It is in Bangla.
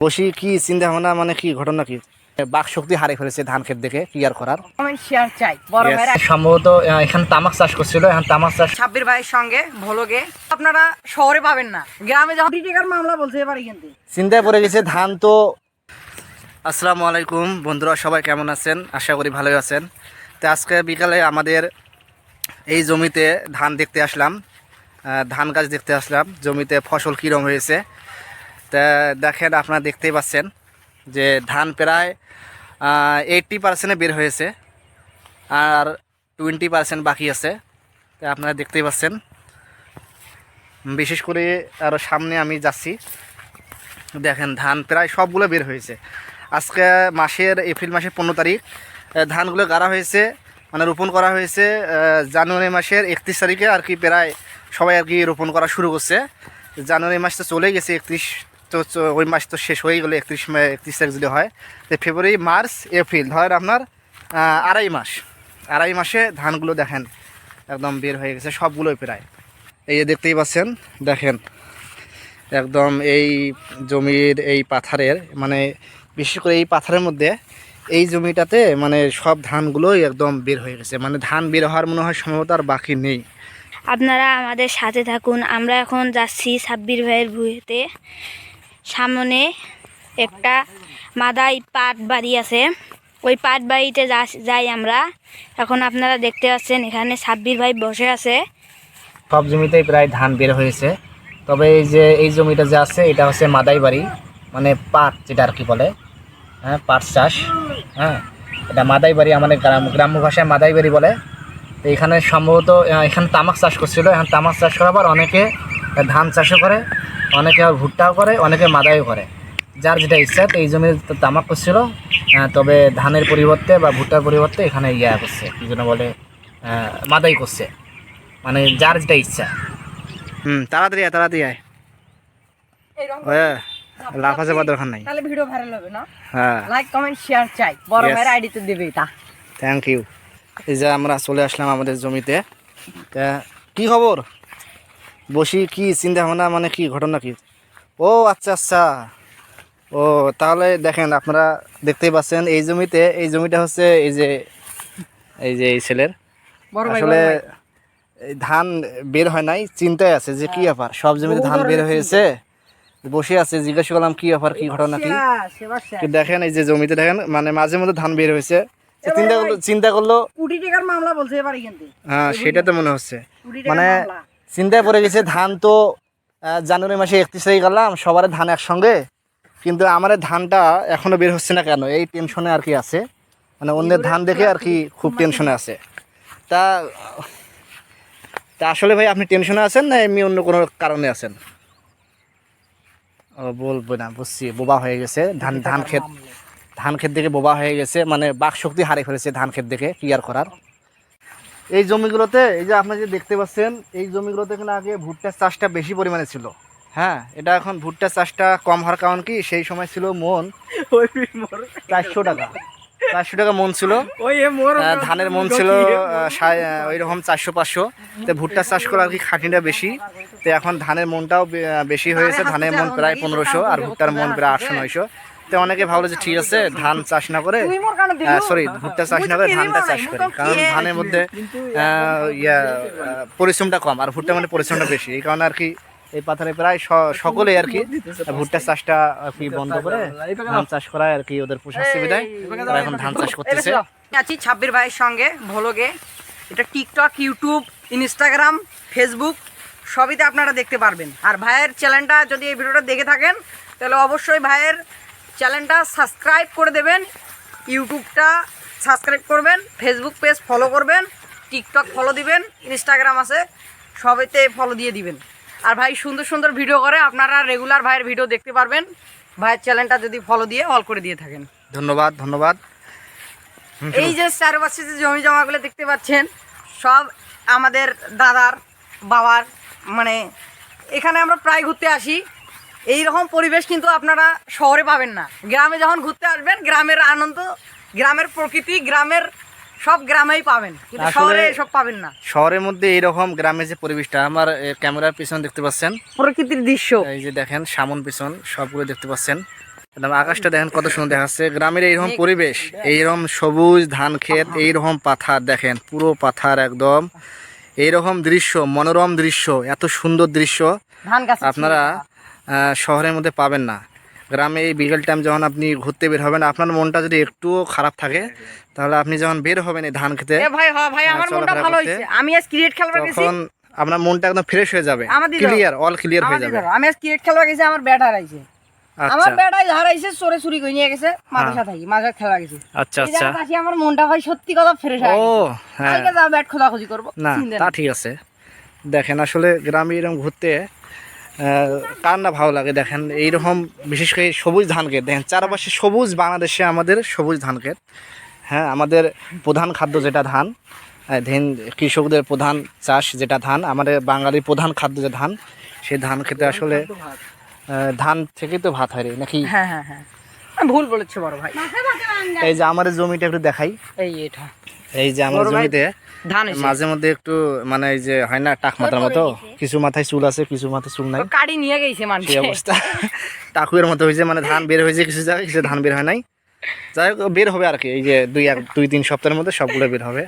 বসি কি চিন্তা ভাবনা মানে কি ঘটনা কি? বাক শক্তি হারিয়ে ফেলেছে ধান ক্ষেত দেখে কি আর করার শেয়ার চাই। বড় ভাইরা সম্ভবত এখানে তামাক চাষ করছিল এখন তামাক চাষ সাব্বির ভাইয়ের সঙ্গে ভোলগে। আপনারা শহরে পাবেন না। গ্রামে যখন টাকার মামলা বলছে এবারে কিন্তু চিন্তায় পড়ে গেছে ধান তো আসসালামু আলাইকুম বন্ধুরা সবাই কেমন আছেন? আশা করি ভালোই আছেন। তো আজকে বিকালে আমাদের এই জমিতে ধান দেখতে আসলাম। আহ, ধান গাছ দেখতে আসলাম। জমিতে ফসল কীরম হয়েছে? তা দেখেন, আপনারা দেখতেই পাচ্ছেন যে ধান প্রায় এইটটি পার্সেন্টে বের হয়েছে আর টোয়েন্টি পার্সেন্ট বাকি আছে। তা আপনারা দেখতেই পাচ্ছেন। বিশেষ করে আরও সামনে আমি যাচ্ছি। দেখেন, ধান প্রায় সবগুলো বের হয়েছে। আজকে মাসের, এপ্রিল মাসের পনেরো তারিখ ধানগুলো গাড়া হয়েছে মানে রোপণ করা হয়েছে জানুয়ারি মাসের একত্রিশ তারিখে আর কি প্রায় সবাই আর কি রোপণ করা শুরু করছে। জানুয়ারি মাস তো চলে গেছে একত্রিশ তো ওই মাস তো শেষ হয়ে গেলো, একত্রিশ মে, একত্রিশ তারিখ যদি হয়, তো ফেব্রুয়ারি, মার্চ, এপ্রিল ধরেন আপনার আড়াই মাস, আড়াই মাসে ধানগুলো দেখেন, একদম বের হয়ে গেছে, সবগুলোই প্রায়। এই যে দেখতেই পাচ্ছেন, দেখেন, একদম এই জমির এই পাথারের মানে বিশেষ করে এই পাথারের মধ্যে, এই জমিটাতে মানে সব ধানগুলোই একদম বের হয়ে গেছে মানে ধান বের হওয়ার মনে হয় সম্ভবত আর বাকি নেই। আপনারা আমাদের সাথে থাকুন, আমরা এখন যাচ্ছি সাব্বির ভাইয়ের ভুঁইতে। সামনে একটা মাদাই পাট বাড়ি আছে। ওই পাট বাড়িতে যাই আমরা। এখন আপনারা দেখতে পাচ্ছেন এখানে সাব্বির ভাই বসে আছে। সব জমিতেই প্রায় ধান বের হয়েছে। তবে এই যে, এই জমিটা যে আছে, এটা হচ্ছে মাদাই বাড়ি। মানে পাট যেটা আর কি বলে। হ্যাঁ পাট চাষ। হ্যাঁ এটা মাদাই বাড়ি আমাদের গ্রাম গ্রাম্য ভাষায় মাদাই বাড়ি বলে। তো এখানে সম্ভবত এখানে তামাক চাষ করছিল। এখন তামাক চাষ করার পর অনেকে ধান চাষও করে অনেকে আবার ভুট্টাও করে অনেকে মাদাইও করে। যার যেটা ইচ্ছা তো এই জমির তামাক করছিল তবে ধানের পরিবর্তে বা ভুট্টার পরিবর্তে এখানে ইয়া করছে কি যেন বলে মাদাই করছে। মানে যার যেটা ইচ্ছা। হুম তাড়াতাড়ি আয় তাড়াতাড়ি আয়। হ্যাঁ দরকার নাই। তাহলে ভিডিও ভাইরাল হবে না? হ্যাঁ। লাইক কমেন্ট শেয়ার চাই। বড় ভাইয়ের আইডিতে দেবে এটা। থ্যাংক ইউ এই যে আমরা চলে আসলাম আমাদের জমিতে। তা কি খবর? বসি কি চিন্তা ভাবনা মানে কি ঘটনা কি? ও আচ্ছা আচ্ছা। ও তাহলে দেখেন আপনারা দেখতেই পাচ্ছেন এই জমিতে এই জমিটা হচ্ছে এই যে এই যে এই ছেলের। আসলে এই ধান বের হয় নাই চিন্তায় আছে যে কি ব্যাপার সব জমিতে ধান বের হয়েছে। বসে আছে জিজ্ঞাসা করলাম কি ব্যাপার কি ঘটনা কি? দেখেন এই যে জমিতে দেখেন মানে মাঝে মধ্যে ধান বের হয়েছে। চিন্তা করল চিন্তা করল কোটি টাকার মামলা বলছে এবারে হ্যাঁ সেটা তো মনে হচ্ছে। মানে চিন্তায় পড়ে গেছে, ধান তো জানুয়ারি মাসে একত্রিশ তারিখ গেলাম সবার ধান একসঙ্গে। কিন্তু আমার ধানটা এখনও বের হচ্ছে না কেন? এই টেনশনে আর কি আছে। মানে অন্যের ধান দেখে আর কি খুব টেনশনে আছে। তা তা আসলে ভাই, আপনি টেনশনে আছেন না এমনি অন্য কোনো কারণে আছেন? ও, বলব না, বুঝছি, বোবা হয়ে গেছে। ধান ধান ক্ষেত ধান ক্ষেত দেখে বোবা হয়ে গেছে। মানে বাক শক্তি হারিয়ে ফেলেছে ধান ক্ষেত দেখে, কি আর করার? এই জমিগুলোতে এই যে আপনি যে দেখতে পাচ্ছেন এই জমিগুলোতে কিন্তু আগে ভুট্টার চাষটা বেশি পরিমাণে ছিল। হ্যাঁ এটা এখন ভুট্টার চাষটা কম হওয়ার কারণ কি? সেই সময় ছিল মন চারশো টাকা। চারশো টাকা মন ছিল। ওই এ মোর আহ, ধানের মন ছিল ওই রকম চারশো পাঁচশো। তো ভুট্টা চাষ করা আর কি খাটিটা বেশি? তো এখন ধানের মনটাও বেশি হয়েছে। ধানের মন প্রায় পনেরোশো আর ভুট্টার মন প্রায় আটশো নয়শো। তো অনেকে ভাবলো যে ঠিক আছে ধান চাষ না করে সরি ভুট্টা চাষ না করে ধানটা চাষ করি। কারণ ধানের মধ্যে ইয়া পরিশ্রমটা কম আর ভুট্টা মানে পরিশ্রমটা বেশি। এই কারণে আর কি এই পাথারে প্রায় স- সকলেই আর কি ভুট্টা চাষটা আর কি বন্ধ করে ধান চাষ করায় আর কি ওদের পোষার সুবিধায় তারা এখন ধান চাষ করতেছে। আছি ছাব্বির ভাইয়ের সঙ্গে ভোলগে। এটা টিকটক ইউটিউব ইনস্টাগ্রাম ফেসবুক সবইতে আপনারা দেখতে পারবেন। আর ভাইয়ের চ্যানেলটা যদি এই ভিডিওটা দেখে থাকেন তাহলে অবশ্যই ভাইয়ের চ্যানেলটা সাবস্ক্রাইব করে দেবেন ইউটিউবটা সাবস্ক্রাইব করবেন ফেসবুক পেজ ফলো করবেন টিকটক ফলো দিবেন ইনস্টাগ্রাম আছে সবেতে ফলো দিয়ে দিবেন। আর ভাই সুন্দর সুন্দর ভিডিও করে আপনারা রেগুলার ভাইয়ের ভিডিও দেখতে পারবেন। ভাইয়ের চ্যানেলটা যদি ফলো দিয়ে অল করে দিয়ে থাকেন। ধন্যবাদ ধন্যবাদ। এই যে চারপাশে যে জমি জমাগুলো দেখতে পাচ্ছেন সব আমাদের দাদার বাবার মানে এখানে আমরা প্রায় ঘুরতে আসি। এই রকম পরিবেশ কিন্তু আপনারা শহরে পাবেন না। গ্রামে যখন ঘুরতে আসবেন গ্রামের আনন্দ গ্রামের প্রকৃতি গ্রামের সব গ্রামেই পাবেন। কিন্তু শহরে সব পাবেন না। শহরের মধ্যে এইরকম গ্রামের যে পরিবেশটা আমার ক্যামেরার পিছনে দেখতে পাচ্ছেন? প্রকৃতির দৃশ্য। এই যে দেখেন সামন পিছন সবগুলো দেখতে পাচ্ছেন। একদম আকাশটা দেখেন কত সুন্দর দেখাচ্ছে। গ্রামের এইরকম পরিবেশ এইরকম সবুজ ধান ক্ষেত এইরকম পাথার দেখেন পুরো পাথার একদম। এইরকম দৃশ্য মনোরম দৃশ্য এত সুন্দর দৃশ্য। আপনারা শহরের মধ্যে পাবেন না। গ্রামে এই বিকেল টাইম যখন আপনি ঘুরতে বের হবেন আপনার মনটা যদি একটুও খারাপ থাকে তাহলে আপনি যখন বের হবেন এই ধান খেতে হ্যাঁ, আমার। হয়েছে। আমি আজ ক্রিকেট খেলবার গেছি। তখন আপনার মনটা একদম ফ্রেশ হয়ে যাবে। ক্লিয়ার অল ক্লিয়ার হয়ে যাবে। আমি আজ ক্রিকেট খেলবার গেছি আমার ব্যাট হারাইছে। আমার আচ্ছা ব্যাট আজ হারাইছে চোরে চুরি করে নিয়ে গেছে মাঝে হ্যাঁ। সাথে মাঝে খেলা গেছি। আচ্ছা আচ্ছা। আসি আমার মনটা ভাই সত্যি কথা ফ্রেশ হয়ে ও হ্যাঁ। কালকে যা ব্যাট খোঁজাখুঁজি করব না তা ঠিক আছে। দেখেন আসলে গ্রামে এরকম ঘুরতে কার না ভালো লাগে দেখেন? এইরকম বিশেষ করে সবুজ ধান ক্ষেত দেখেন চারপাশে সবুজ বাংলাদেশে আমাদের সবুজ ধান ক্ষেত হ্যাঁ আমাদের প্রধান খাদ্য যেটা ধান ধান কৃষকদের প্রধান চাষ যেটা ধান আমাদের বাঙালির প্রধান খাদ্য যে ধান সেই ধান খেতে আসলে ধান থেকেই তো ভাত হয় রে নাকি? হ্যাঁ হ্যাঁ হ্যাঁ। ভুল বলেছি বড় ভাই। এই যে আমাদের জমিটা একটু দেখাই। এই এটা। এই যে আমার জমিতে মাঝে মধ্যে একটু মানে এই যে হয় না টাক মাথার মতো কিছু মাথায় চুল আছে কিছু মাথায় চুল নাই। কাড়ি নিয়ে গেছে মানুষ। অবস্থা? টাকুয়ের মতো হয়েছে মানে ধান বের হয়েছে কিছু জায়গায় কিছু ধান বের হয় নাই। যাই হোক বের হবে আর কি এই যে দুই এক দুই তিন সপ্তাহের মধ্যে সবগুলো বের হবে।